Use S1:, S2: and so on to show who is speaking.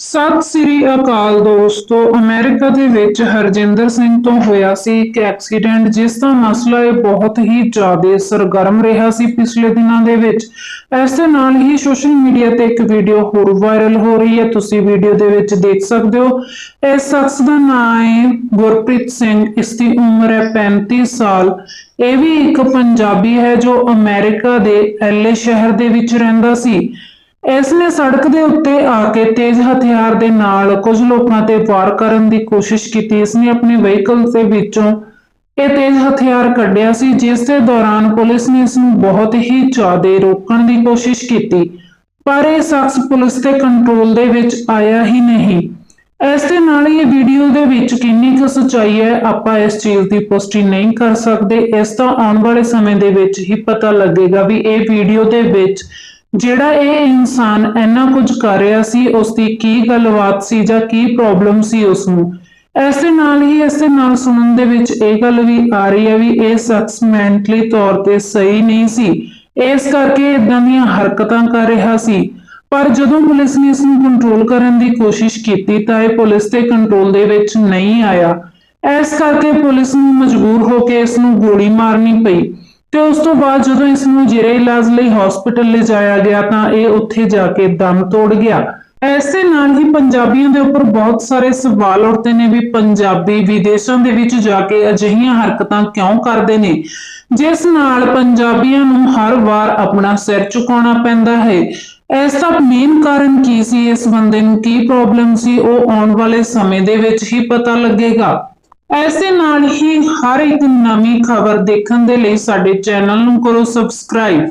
S1: ਸਤਿ ਸ੍ਰੀ ਅਕਾਲ ਦੋਸਤੋ, ਅਮਰੀਕਾ ਦੇ ਵਿੱਚ ਹਰਜਿੰਦਰ ਸਿੰਘ ਤੋਂ ਹੋਇਆ ਸੀ ਇੱਕ ਐਕਸੀਡੈਂਟ, ਜਿਸ ਦਾ ਮਸਲਾ ਇਹ ਬਹੁਤ ਹੀ ਜ਼ਿਆਦਾ ਸਰਗਰਮ ਰਿਹਾ ਸੀ ਪਿਛਲੇ ਦਿਨਾਂ ਦੇ ਵਿੱਚ। ਇਸ ਦੇ ਨਾਲ ਹੀ ਸੋਸ਼ਲ ਮੀਡੀਆ ਤੇ ਇੱਕ ਵੀਡੀਓ ਹੋਰ ਵਾਇਰਲ ਹੋ ਰਹੀ ਹੈ, ਤੁਸੀਂ ਵੀਡੀਓ ਦੇ ਵਿੱਚ ਦੇਖ ਸਕਦੇ ਹੋ। ਇਸ ਸ਼ਖਸ ਦਾ ਨਾਮ ਹੈ ਗੁਰਪ੍ਰੀਤ ਸਿੰਘ, ਇਸ ਦੀ ਉਮਰ ਹੈ 35 ਸਾਲ। ਇਹ ਵੀ ਇੱਕ ਪੰਜਾਬੀ ਹੈ ਜੋ ਅਮਰੀਕਾ ਦੇ ਐਲਏ ਸ਼ਹਿਰ ਦੇ ਵਿੱਚ ਰਹਿੰਦਾ ਸੀ। ਇਸ ਨੇ ਸੜਕ ਦੇ ਉੱਤੇ ਆ ਕੇ ਤੇਜ਼ ਹਥਿਆਰ ਦੇ ਨਾਲ ਕੁਝ ਲੋਕਾਂ ਤੇ ਵਾਰ ਕਰਨ ਦੀ ਕੋਸ਼ਿਸ਼ ਕੀਤੀ। ਇਸ ਨੇ ਆਪਣੇ ਵਹੀਕਲ ਦੇ ਵਿੱਚੋਂ ਇਹ ਤੇਜ਼ ਹਥਿਆਰ ਕੱਢਿਆ ਸੀ, ਜਿਸ ਦੇ ਦੌਰਾਨ ਪੁਲਿਸ ਨੇ ਇਸ ਨੂੰ ਬਹੁਤ ਹੀ ਜ਼ਿਆਦਾ ਰੋਕਣ ਦੀ ਕੋਸ਼ਿਸ਼ ਕੀਤੀ, ਪਰ ਇਹ ਸ਼ਖਸ ਪੁਲਿਸ ਦੇ ਕੰਟਰੋਲ ਦੇ ਵਿੱਚ ਆਇਆ ਹੀ ਨਹੀਂ। ਇਸ ਦੇ ਨਾਲ ਹੀ ਇਹ ਵੀਡੀਓ ਦੇ ਵਿੱਚ ਕਿੰਨੀ ਕੁ ਸੱਚਾਈ ਹੈ, ਆਪਾਂ ਇਸ ਚੀਜ਼ ਦੀ ਪੁਸ਼ਟੀ ਨਹੀਂ ਕਰ ਸਕਦੇ। ਇਸ ਦਾ ਆਉਣ ਵਾਲੇ ਸਮੇਂ ਦੇ ਵਿੱਚ ਹੀ ਪਤਾ ਲੱਗੇਗਾ ਵੀ ਇਹ ਵੀਡੀਓ ਦੇ ਵਿੱਚ ਜਿਹੜਾ ਇਹ ਇਨਸਾਨ ਇੰਨਾ ਕੁਝ ਕਰ ਰਿਹਾ ਸੀ ਉਸ ਦੀ ਕੀ ਗੱਲਬਾਤ ਸੀ ਜਾਂ ਕੀ ਪ੍ਰੋਬਲਮ ਸੀ ਉਸ ਨੂੰ ਇਸ ਨਾਲ ਹੀ, ਇਸ ਨਾਲ ਸੁਣਨ ਦੇ ਵਿੱਚ ਇਹ ਗੱਲ ਵੀ ਆ ਰਹੀ ਹੈ ਵੀ ਇਹ ਸ਼ਖਸ ਮੈਂਟਲੀ ਤੌਰ ਤੇ ਸਹੀ ਨਹੀਂ ਸੀ। ਇਸ ਕਰਕੇ ਇਦਾਂ ਦੀਆਂ ਹਰਕਤਾਂ ਕਰ ਰਿਹਾ ਸੀ। ਪਰ ਜਦੋਂ ਪੁਲਿਸ ਨੇ ਇਸ ਨੂੰ ਕੰਟਰੋਲ ਕਰਨ ਦੀ ਕੋਸ਼ਿਸ਼ ਕੀਤੀ, ਤਾਂ ਇਹ ਪੁਲਿਸ ਦੇ ਕੰਟਰੋਲ ਦੇ ਵਿੱਚ ਨਹੀਂ ਆਇਆ। ਇਸ ਕਰਕੇ ਪੁਲਿਸ ਨੂੰ ਮਜਬੂਰ ਹੋ ਕੇ ਇਸ ਨੂੰ ਗੋਲੀ ਮਾਰਨੀ ਪਈ। ਤੇ ਉਸ ਤੋਂ ਬਾਅਦ ਜਦੋਂ ਇਸ ਨੂੰ ਜੇਰੇ ਇਲਾਜ ਲਈ ਹਸਪੀਟਲ ਲਿਜਾਇਆ ਗਿਆ ਤਾਂ ਇਹ ਉੱਥੇ ਜਾ ਕੇ ਦਮ ਤੋੜ ਗਿਆ। ਐਸੇ ਨਾਲ ਹੀ ਪੰਜਾਬੀਆਂ ਦੇ ਉੱਪਰ ਬਹੁਤ ਸਾਰੇ ਸਵਾਲ ਉੱਠਦੇ ਨੇ ਵੀ ਪੰਜਾਬੀ ਵਿਦੇਸ਼ਾਂ ਦੇ ਵਿੱਚ ਜਾ ਕੇ ਅਜਿਹੀਆਂ ਹਰਕਤਾਂ ਕਿਉਂ ਕਰਦੇ ਨੇ? ਜਿਸ ਨਾਲ ਪੰਜਾਬੀਆਂ ਨੂੰ ਹਰ ਵਾਰ ਆਪਣਾ ਸਿਰ ਝੁਕਾਉਣਾ ਪੈਂਦਾ ਹੈ। ਇਸ ਦਾ ਮੇਨ ਕਾਰਨ ਕੀ ਸੀ? ਇਸ ਬੰਦੇ ਨੂੰ ਕੀ ਪ੍ਰੋਬਲਮ ਸੀ? ਉਹ ਆਉਣ ਵਾਲੇ ਸਮੇਂ ਦੇ ਵਿੱਚ ਹੀ ਪਤਾ ਲੱਗੇਗਾ। ਐਸੇ ਨਾਲ ਹੀ ਹਰ ਇੱਕ ਨਵੀਂ ਖਬਰ ਦੇਖਣ ਦੇ ਲਈ ਸਾਡੇ ਚੈਨਲ ਨੂੰ ਕਰੋ ਸਬਸਕ੍ਰਾਈਬ